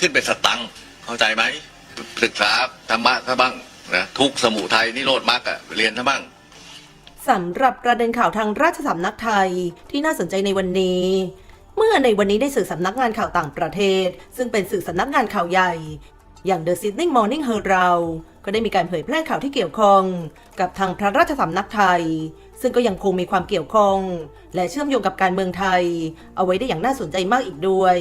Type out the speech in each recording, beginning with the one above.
ขึ้นเป็นสตังค์เข้าใจไหมศึกษาธรรมะซะบ้างนะทุกสมุทัยนิโรธมรรคอะเรียนซะบ้างสำหรับประเด็นข่าวทางราชสำนักไทยที่น่าสนใจในวันนี้ เมื่อในวันนี้ได้สื่อสำนักงานข่าวต่างประเทศ ซึ่งเป็นสื่อสำนักงานข่าวใหญ่ อย่าง The Sydney Morning Herald ก็ได้มีการเผยแพร่ข่าวที่เกี่ยวข้องกับทางพระราชสำนักไทย ซึ่งก็ยังคงมีความเกี่ยวข้อง และเชื่อมโยงกับการเมืองไทย เอาไว้ได้อย่างน่าสนใจมากอีกด้วย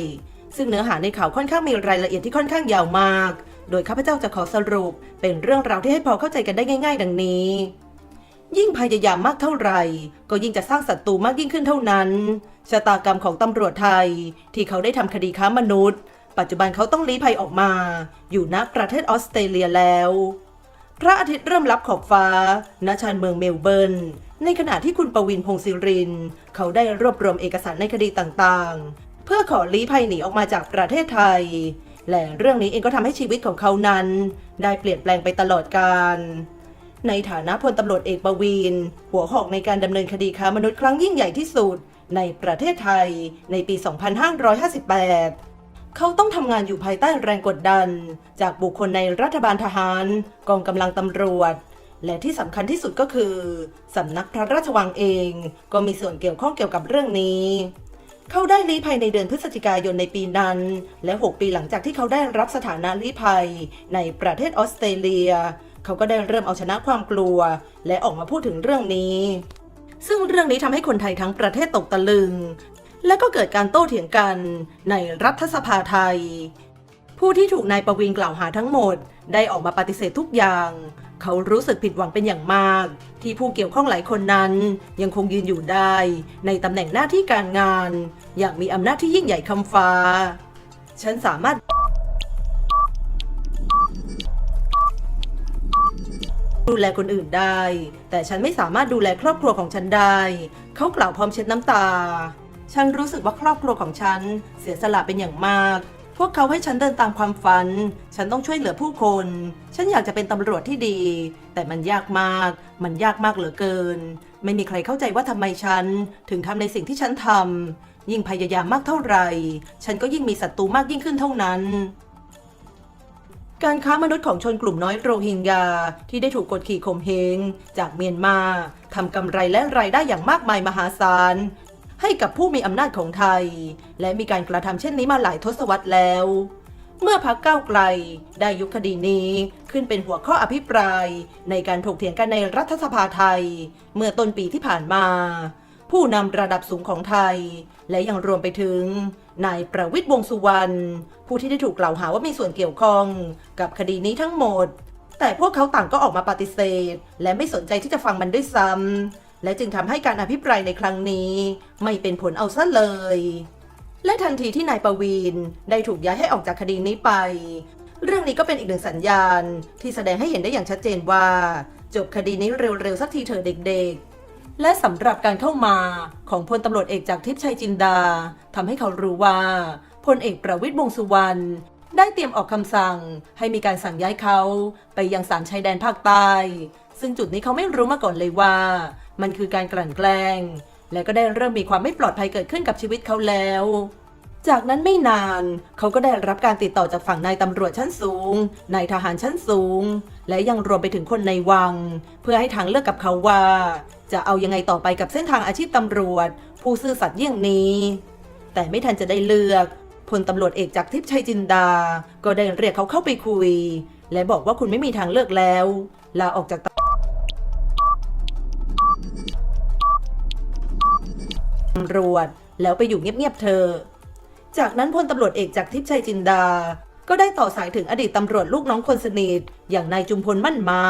ซึ่งเนื้อหาในข่าวค่อนข้างมีรายละเอียดที่ค่อนข้างยาวมาก โดยข้าพเจ้าจะขอสรุป เป็นเรื่องราวที่ให้พอเข้าใจกันได้ง่าย ๆ ดังนี้ ยิ่งพยายามมากเท่าไหร่ ก็ยิ่งจะสร้างศัตรูมากยิ่งขึ้นเท่านั้น ชะตากรรมของตำรวจไทย ที่เขาได้ทำคดีค้ามนุษย์ ปัจจุบันเขาต้องลี้ภัยออกมา อยู่ณประเทศออสเตรเลียแล้ว พระอาทิตย์เริ่มลับขอบฟ้าณชานเมืองเมลเบิร์นในขณะที่คุณประวินพงศิริน เขาได้รวบรวมเอกสารในคดีต่างๆ เพื่อขอลี้ภัยหนีออกมาจากประเทศไทย และเรื่องนี้เองก็ทำให้ชีวิตของเขานั้น ได้เปลี่ยนแปลงไปตลอดกาลในฐานะพลตำรวจเอกประวินหัวหอกในการดำเนินคดีค้ามนุษย์ครั้งยิ่งใหญ่ที่สุด ในประเทศไทยในปี 2558 เขาต้องทำงานอยู่ภายใต้แรงกดดัน จากบุคคลในรัฐบาลทหาร กองกำลังตำรวจ และที่สำคัญที่สุดก็คือสำนักพระราชวังเอง ก็มีส่วนเกี่ยวข้องเกี่ยวกับเรื่องนี้ เขาได้ลี้ภัยในเดือนพฤศจิกายนในปีนั้น และ 6 ปีหลังจากที่เขาได้รับสถานะลี้ภัยในประเทศออสเตรเลีย เขาก็ได้เริ่มเอาชนะความกลัว และออกมาพูดถึงเรื่องนี้ ซึ่งเรื่องนี้ทำให้คนไทยทั้งประเทศตกตะลึง และก็เกิดการโต้เถียงกันในรัฐสภาไทย ผู้ที่ถูกนายประวินกล่าวหาทั้งหมด ได้ออกมาปฏิเสธทุกอย่าง เขารู้สึกผิดหวังเป็นอย่างมาก ที่ผู้เกี่ยวข้องหลายคนนั้น ยังคงยืนอยู่ได้ ในตำแหน่งหน้าที่การงาน อย่างมีอำนาจที่ยิ่งใหญ่คำฟ้า ฉันสามารถดูแลคนอื่นได้ แต่ฉันไม่สามารถดูแลครอบครัวของฉันได้ เขากล่าวพร้อมเช็ดน้ำตา ฉันรู้สึกว่าครอบครัวของฉันเสียสละเป็นอย่างมาก พวกเขาให้ฉันเดินตามความฝัน ฉันต้องช่วยเหลือผู้คน ฉันอยากจะเป็นตำรวจที่ดี แต่มันยากมาก มันยากมากเหลือเกิน ไม่มีใครเข้าใจว่าทำไมฉัน ถึงทำในสิ่งที่ฉันทำ ยิ่งพยายามมากเท่าไหร่ ฉันก็ยิ่งมีศัตรูมากยิ่งขึ้นเท่านั้น การค้ามนุษย์ของชนกลุ่มน้อยโรฮิงญาที่ได้ถูกกดขี่ข่มเหงจากเมียนมาทำกำไรและรายได้อย่างมากมายมหาศาล ให้กับผู้มีอำนาจของไทย และมีการกระทำเช่นนี้มาหลายทศวรรษแล้ว เมื่อพักเก้าไกลได้ยุคคดีนี้ขึ้นเป็นหัวข้ออภิปราย ในการถกเถียงกันในรัฐสภาไทย เมื่อต้นปีที่ผ่านมา ผู้นำระดับสูงของไทย และยังรวมไปถึงนายประวิตรวงสุวรรณผู้ที่ได้ถูกกล่าวหาว่ามีส่วนเกี่ยวข้อง กับคดีนี้ทั้งหมด แต่พวกเขาต่างก็ออกมาปฏิเสธ และไม่สนใจที่จะฟังมันด้วยซ้ำ และจึงทำให้การอภิปรายในครั้งนี้ ไม่เป็นผลเอาซะเลย และทันทีที่นายประวีนได้ถูกย้ายให้ออกจากคดีนี้ไป เรื่องนี้ก็เป็นอีกหนึ่งสัญญาณ ที่แสดงให้เห็นได้อย่างชัดเจนว่า จบคดีนี้เร็วๆสักทีเถอะเด็กๆ และสำหรับการเข้ามาของพลตำรวจเอกจากทิพย์ชัยจินดาทำให้เขารู้ว่าพลเอกประวิตรวงษ์สุวรรณได้เตรียมออกคำสั่งให้มีการสั่งย้ายเขาไปยังสามชายแดนภาคใต้ ซึ่งจุดนี้เขาไม่รู้มาก่อนเลยว่า มันคือการกลั่นแกล้ง และก็ได้เริ่มมีความไม่ปลอดภัยเกิดขึ้นกับชีวิตเขาแล้ว จากนั้นไม่นานเขาก็ได้รับการติดต่อจากฝั่งนายตำรวจชั้นสูง นายทหารชั้นสูง และยังรวมไปถึงคนในวัง เพื่อให้ทางเลือกกับเขาว่า จะเอายังไงต่อไปกับเส้นทางอาชีพตำรวจ ผู้ซื่อสัตย์เยี่ยงนี้ แต่ไม่ทันจะได้เลือกพลตำรวจเอกจากทิพย์ชัยจินดา ก็ได้เรียกเขาเข้าไปคุย และบอกว่าคุณไม่มีทางเลือกแล้ว ลาออกจาก ตำรวจ แล้วไปอยู่เงียบๆเธอ จากนั้นพลตำรวจเอกจากทิพย์ชัยจินดา ก็ได้ต่อสายถึงอดีตตำรวจลูกน้องคนสนิท อย่างนายจุมพลมั่นไม้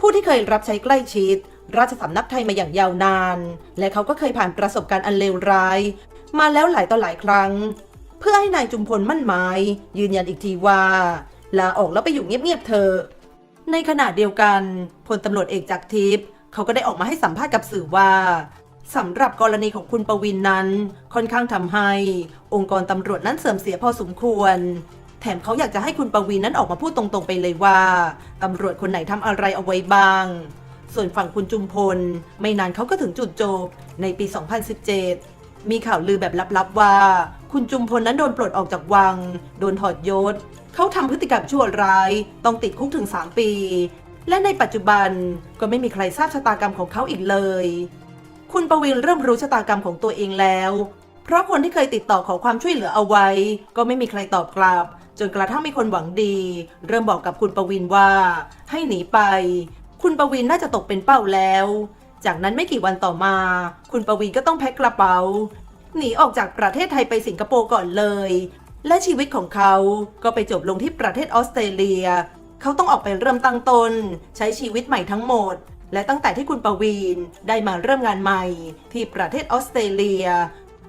ผู้ที่เคยรับใช้ใกล้ชิด ราชสำนักไทยมาอย่างยาวนาน และเขาก็เคยผ่านประสบการณ์อันเลวร้าย มาแล้วหลายต่อหลายครั้ง เพื่อให้นายจุมพลมั่นไม้ ยืนยันอีกทีว่าลาออกแล้วไปอยู่เงียบๆเธอ ในขณะเดียวกันพลตำรวจเอกจากทิพย์เขาก็ได้ออกมาให้สัมภาษณ์กับสื่อว่า สำหรับกรณีของคุณประวินนั้น ค่อนข้างทำให้องค์กรตำรวจนั้นเสื่อมเสียพอสมควร แถมเขาอยากจะให้คุณประวินนั้นออกมาพูดตรงๆไปเลยว่าตำรวจคนไหนทำอะไรเอาไว้บ้าง ส่วนฝั่งคุณจุมพล ไม่นานเขาก็ถึงจุดจบในปี 2017 มีข่าวลือแบบลับๆว่า คุณจุมพลนั้นโดนปลดออกจากวัง โดนถอดยศ เขาทำพฤติกรรมชั่วร้าย ต้องติดคุกถึง 3 ปี และในปัจจุบันก็ไม่มีใครทราบชะตากรรมของเขาอีกเลย คุณประวินเริ่มรู้ชะตากรรมของตัวเองแล้ว เพราะคนที่เคยติดต่อขอความช่วยเหลือเอาไว้ ก็ไม่มีใครตอบกลับ จนกระทั่งมีคนหวังดี เริ่มบอกกับคุณประวินว่า ให้หนีไป คุณประวินน่าจะตกเป็นเป้าแล้ว จากนั้นไม่กี่วันต่อมา คุณประวินก็ต้องแพ็คกระเป๋า หนีออกจากประเทศไทยไปสิงคโปร์ก่อนเลย และชีวิตของเขาก็ไปจบลงที่ประเทศออสเตรเลีย เขาต้องออกไปเริ่มตั้งตนใช้ชีวิตใหม่ทั้งหมด และตั้งแต่ที่คุณประวีนได้มาเริ่มงานใหม่ ที่ประเทศออสเตรเลีย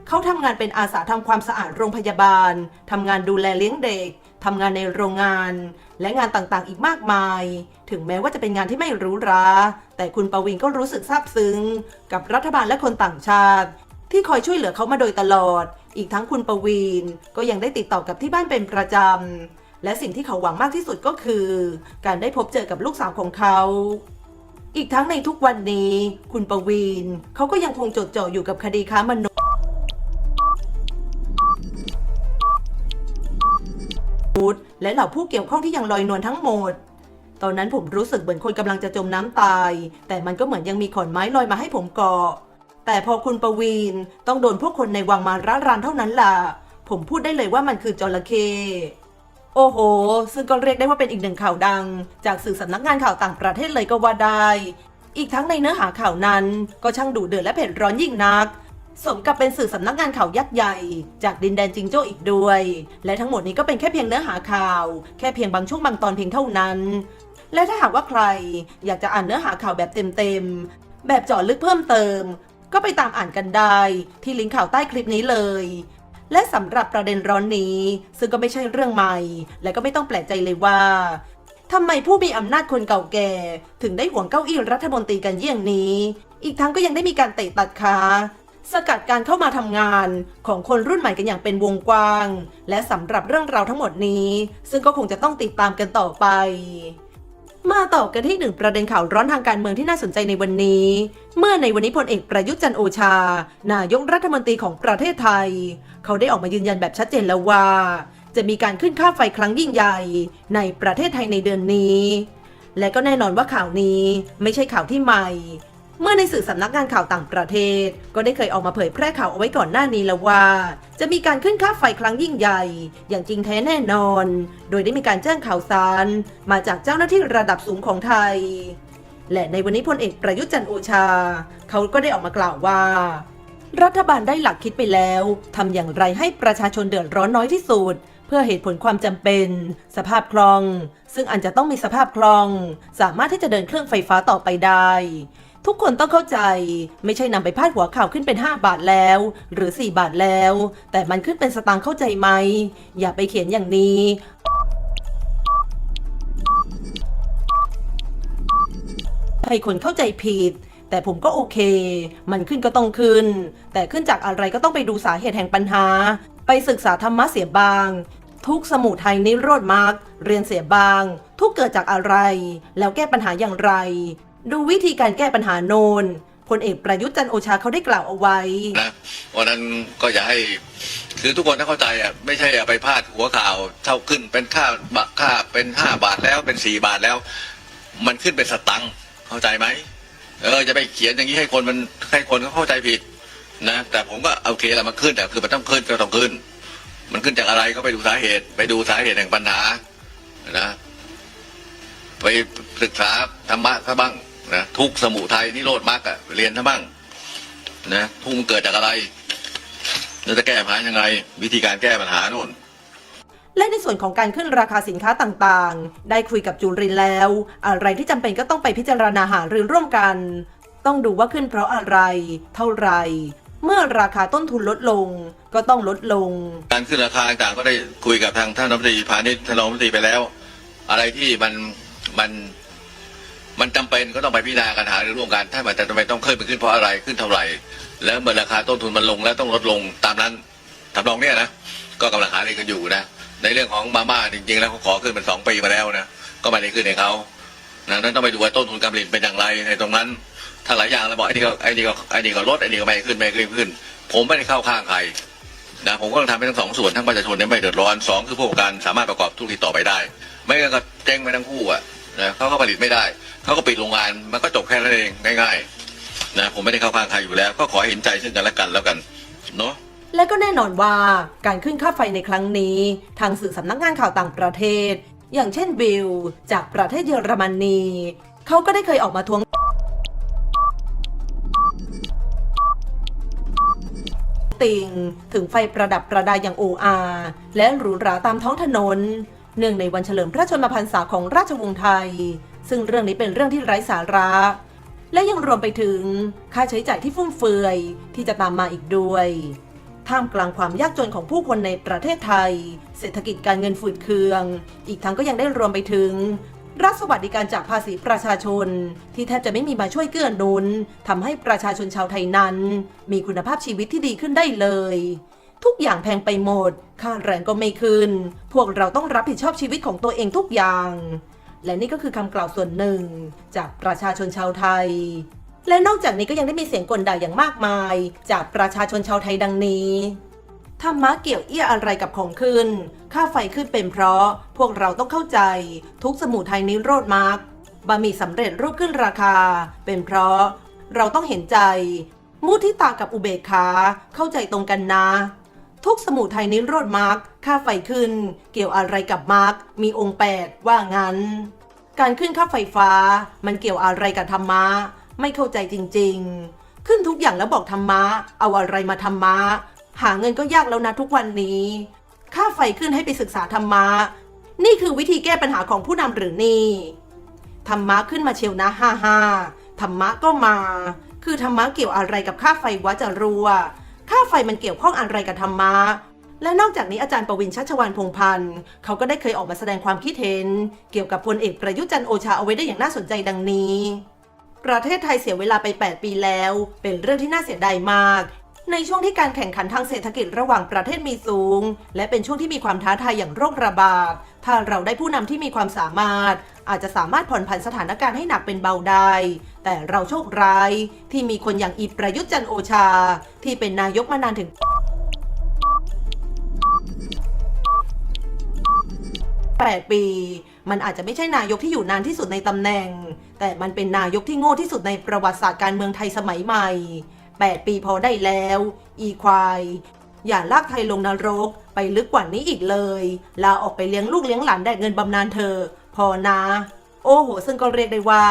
เขาทำงานเป็นอาสาทำความสะอาดโรงพยาบาลทำงานดูแลเลี้ยงเด็กทำงานในโรงงาน และงานต่างๆ อีกมากมาย ถึงแม้ว่าจะเป็นงานที่ไม่รู้ราแต่คุณประวินก็รู้สึกซาบซึ้ง กับรัฐบาลและคนต่างชาติ ที่คอยช่วยเหลือเขามาโดยตลอด อีกทั้งคุณประวีนก็ยังได้ติดต่อกับที่บ้านเป็นประจำและสิ่งที่เขาหวังมากที่สุดก็คือ การได้พบเจอกับลูกสาวของเขา อีกทั้งในทุกวันนี้ คุณประวีนเขาก็ยังคงจดจ่ออยู่กับคดีค้ามนุษย์และเหล่าผู้เกี่ยวข้องที่ยังลอยนวลทั้งหมด ตอนนั้นผมรู้สึกเหมือนคนกำลังจะจมน้ำตาย แต่มันก็เหมือนยังมีขอนไม้ลอยมาให้ผมเกาะ แต่พอคุณประวีนต้องโดนพวกคนในวังมาระรานเท่านั้นล่ะ ผมพูดได้เลยว่ามันคือจระเข้ โอ้โห ซึ่งก็เรียกได้ว่าเป็นอีกหนึ่งข่าวดัง จากสื่อสำนักงานข่าวต่างประเทศเลยก็ว่าได้ อีกทั้งในเนื้อหาข่าวนั้น ก็ช่างดุเดือดและเผ็ดร้อนยิ่งนัก สมกับเป็นสื่อสำนักงานข่าวยักษ์ใหญ่ จากดินแดนจิงโจ้อีกด้วย และทั้งหมดนี้ก็เป็นแค่เพียงเนื้อหาข่าว แค่เพียงบางช่วงบางตอนเพียงเท่านั้น และถ้าหากว่าใคร อยากจะอ่านเนื้อหาข่าวแบบเต็มๆแบบเจาะลึกเพิ่มเติม ก็ไปตามอ่านกันได้ ที่ลิงก์ข่าวใต้คลิปนี้เลย และสำหรับประเด็นร้อนนี้ ซึ่งก็ไม่ใช่เรื่องใหม่ และก็ไม่ต้องแปลกใจเลยว่าทำไมผู้มีอำนาจคนเก่าแก่ ถึงได้หวงเก้าอี้รัฐมนตรีกันเยี่ยงนี้ อีกทั้งก็ยังได้มีการเตะตัดขาสกัดการเข้ามาทำงานของคนรุ่นใหม่กันอย่างเป็นวงกว้าง และสำหรับเรื่องราวทั้งหมดนี้ ซึ่งก็คงจะต้องติดตามกันต่อไป มาต่อกันที่หนึ่งประเด็นข่าวร้อนทางการเมืองที่น่าสนใจในวันนี้ เมื่อในวันนี้พลเอกประยุทธ์จันโอชา นายกรัฐมนตรีของประเทศไทย เขาได้ออกมายืนยันแบบชัดเจนแล้วว่า จะมีการขึ้นค่าไฟครั้งยิ่งใหญ่ ในประเทศไทยในเดือนนี้ และก็แน่นอนว่าข่าวนี้ไม่ใช่ข่าวที่ใหม่ เมื่อในสื่อสำนักงานข่าวต่างประเทศ ก็ได้เคยออกมาเผยแพร่ข่าวเอาไว้ก่อนหน้านี้แล้วว่า จะมีการขึ้นค่าไฟครั้งยิ่งใหญ่ อย่างจริงแท้แน่นอน โดยได้มีการแจ้งข่าวสาร มาจากเจ้าหน้าที่ระดับสูงของไทย และในวันนี้พลเอกประยุทธ์จันโอชา เขาก็ได้ออกมากล่าวว่า รัฐบาลได้หลักคิดไปแล้วทำอย่างไรให้ประชาชนเดือดร้อนน้อยที่สุดเพื่อเหตุผลความจำเป็น สภาพคล่อง ซึ่งอันจะต้องมีสภาพคล่อง สามารถที่จะเดินเครื่องไฟฟ้าต่อไปได้ ทุกคนต้องเข้าใจ ไม่ใช่นำไปพาดหัวข่าวขึ้นเป็น 5 บาทแล้ว หรือ 4 บาทแล้ว แต่มันขึ้นเป็นสตางค์เข้าใจไหม อย่าไปเขียนอย่างนี้ ให้คนเข้าใจผิด แต่ผมก็โอเค มันขึ้นก็ต้องขึ้น แต่ขึ้นจากอะไรก็ต้องไปดูสาเหตุแห่งปัญหา ไปศึกษาธรรมะเสียบาง ทุกสมุทัยนิโรธมรรคเรียนเสียบาง ทุกเกิดจากอะไร แล้วแก้ปัญหาอย่างไร ดูวิธีการแก้ปัญหาโนนพลเอกประยุทธ์จันโอชาเขาได้กล่าวเอาไว้นะวันนั้นก็อย่าให้คือทุกคนต้องเข้าใจอะไม่ใช่ไปพาดหัวข่าวเท่าขึ้นเป็นค่าบะค่าเป็นห้าบาทแล้วเป็นสี่บาทแล้ว มันขึ้นเป็นสตังค์เข้าใจไหมเออจะไปเขียนอย่างนี้ให้คนมันให้คนเขาเข้าใจผิดนะแต่ผมก็โอเคแหละมันขึ้นแต่คือมันต้องขึ้นก็ต้องขึ้น มันขึ้นจากอะไรก็ไปดูสาเหตุ ไปดูสาเหตุแห่งปัญหานะ ไปศึกษาธรรมะซะบ้าง นะทุกข์สมุทัยนิโรธมรรคอะเรียนซะบ้างนะทุกข์มันเกิดจากอะไรแล้วจะแก้ปัญหายังไง วิธีการแก้ปัญหาโน่นและในส่วนของการขึ้นราคาสินค้าต่างๆ ได้คุยกับจูรินแล้ว อะไรที่จำเป็นก็ต้องไปพิจารณาหารือร่วมกัน ต้องดูว่าขึ้นเพราะอะไร เท่าไหรเมื่อราคาต้นทุนลดลงก็ต้องลดลง การขึ้นราคาต่างๆก็ได้คุยกับทางท่านรัฐมนตรีพาณิชย์ท่านรองรัฐมนตรีไปแล้ว อะไรที่มันมัน มันจำเป็นก็ต้องไปพิจารณากันหารือร่วมกันถ้ามันจะจำเป็นต้องขึ้นไปขึ้นเพราะอะไรขึ้นเท่าไหร่ แล้วเมื่อราคาต้นทุนมันลงแล้วต้องลดลงตามนั้นทำนองเนี้ยนะก็กำลังหารือกันอยู่นะในเรื่องของมาม่าจริงๆ แล้วเขาขอขึ้นเป็นสองปีมาแล้วนะก็ไม่ได้ขึ้นให้เขานะนั้นต้องไปดูว่าต้นทุนการผลิตเป็นอย่างไรในตรงนั้น ถ้าหลายอย่างแล้วบอกไอ้นี่ก็ไอ้นี่ก็ไอ้นี่ก็ลดไอ้นี่ก็ไม่ขึ้นไม่ขึ้นขึ้น ผมไม่ได้เข้าข้างใครนะผมก็ต้องทำให้ทั้งสองส่วนทั้งประชาชนเนี่ยไม่เดือดร้อนสองคือผู้ประกอบการสามารถประกอบธุรกิจต่อไปได้ ไม่งั้นก็เจ๊งไปทั้งคู่อะนะเขาก็ผลิตไม่ได้ เขาก็ปิดโรงงานมันก็จบแค่นั้นเองง่ายๆนะผมไม่ได้เข้าข้างใครอยู่แล้ว ก็ขอเห็นใจซึ่งกันและกันแล้วกันเนาะและก็แน่นอนว่าการขึ้นค่าไฟในครั้งนี้ ทางสื่อสำนักงานข่าวต่างประเทศ อย่างเช่นบิลจากประเทศเยอรมนี เขาก็ได้เคยออกมาทวงติงถึงไฟประดับประดาอย่างโออาและหรูหราตามท้องถนน เนื่องในวันเฉลิมพระชนมพรรษาของราชวงศ์ไทย ซึ่งเรื่องนี้เป็นเรื่องที่ไร้สาระ และยังรวมไปถึงค่าใช้จ่ายที่ฟุ่มเฟือยที่จะตามมาอีกด้วย ท่ามกลางความยากจนของผู้คนในประเทศไทย เศรษฐกิจการเงินฝืดเคือง อีกทั้งก็ยังได้รวมไปถึง รัฐสวัสดิการจากภาษีประชาชน ที่แทบจะไม่มีมาช่วยเกื้อหนุนทำให้ประชาชนชาวไทยนั้น มีคุณภาพชีวิตที่ดีขึ้นได้เลยทุกอย่างแพงไปหมด ค่าแรงก็ไม่ขึ้น พวกเราต้องรับผิดชอบชีวิตของตัวเองทุกอย่าง และนี่ก็คือคำกล่าวส่วนหนึ่ง จากประชาชนชาวไทย และนอกจากนี้ก็ยังได้มีเสียงกลด่าอย่างมากมาย จากประชาชนชาวไทยดังนี้ธรรมะเกี่ยวเอี้ยอะไรกับของขึ้น ค่าไฟขึ้นเป็นเพราะ พวกเราต้องเข้าใจ ทุกสมุทัยนิโรธมาร์กบะหมี่สำเร็จรูปขึ้นราคา เป็นเพราะ เราต้องเห็นใจ มุทิตากับอุเบกขาเข้าใจตรงกันนะ ทุกสมุทัยนิโรธมาร์กค่าไฟขึ้น เกี่ยวอะไรกับมาร์กมีองค์แปดว่างั้น การขึ้นค่าไฟฟ้า มันเกี่ยวอะไรกับธรรมะ ไม่เข้าใจจริง ๆ ขึ้นทุกอย่างแล้วบอกธรรมะ เอาอะไรมาธรรมะ หาเงินก็ยากแล้วนะทุกวันนี้ ค่าไฟขึ้นให้ไปศึกษาธรรมะ นี่คือวิธีแก้ปัญหาของผู้นำหรือนี่ ธรรมะขึ้นมาเชียวนะฮ่าฮ่าธรรมะก็มา คือธรรมะเกี่ยวอะไรกับค่าไฟวะจะรัว ค่าไฟมันเกี่ยวข้องอะไรกับธรรมะและนอกจากนี้อาจารย์ประวินชัชวานพงพันธ์เขาก็ได้เคยออกมาแสดงความคิดเห็น เกี่ยวกับพลเอกประยุจันโอชาเอาไว้ได้อย่างน่าสนใจดังนี้ ประเทศไทยเสียเวลาไป 8 ปีแล้ว เป็นเรื่องที่น่าเสียดายมาก ในช่วงที่การแข่งขันทางเศรษฐกิจระหว่างประเทศมีสูง และเป็นช่วงที่มีความท้าทายอย่างโรคระบาด ถ้าเราได้ผู้นำที่มีความสามารถ อาจจะสามารถผ่อนผันสถานการณ์ให้หนักเป็นเบาได้ แต่เราโชคร้าย ที่มีคนอย่างอีประยุทธ์จันโอชา ที่เป็นนายกมานานถึง8 ปี มันอาจจะไม่ใช่นายกที่อยู่นานที่สุดในตำแหน่ง แต่มันเป็นนายกที่โง่ที่สุดในประวัติศาสตร์การเมืองไทยสมัยใหม่ 8 ปีพอได้แล้ว อีควาย อย่าลากไทยลงนรกไปลึกกว่านี้อีกเลย ลาออกไปเลี้ยงลูกเลี้ยงหลานแดกเงินบำนาญเธอ พอนะ โอ้โห ซึ่งก็เรียกได้ว่า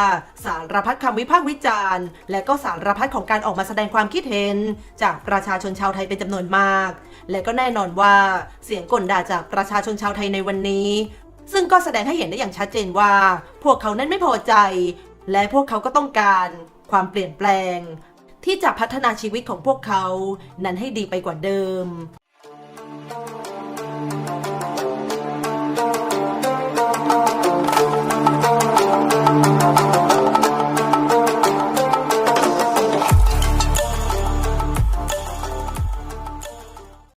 สารพัดคำวิพากษ์วิจารณ์ และก็สารพัดของการออกมาแสดงความคิดเห็น จากประชาชนชาวไทยเป็นจำนวนมาก และก็แน่นอนว่าเสียงกลด่าจากประชาชนชาวไทยในวันนี้ ซึ่งก็แสดงให้เห็นได้อย่างชัดเจนว่า พวกเขานั้นไม่พอใจ และพวกเขาก็ต้องการความเปลี่ยนแปลง ที่จะพัฒนาชีวิตของพวกเขา นั้นให้ดีไปกว่าเดิม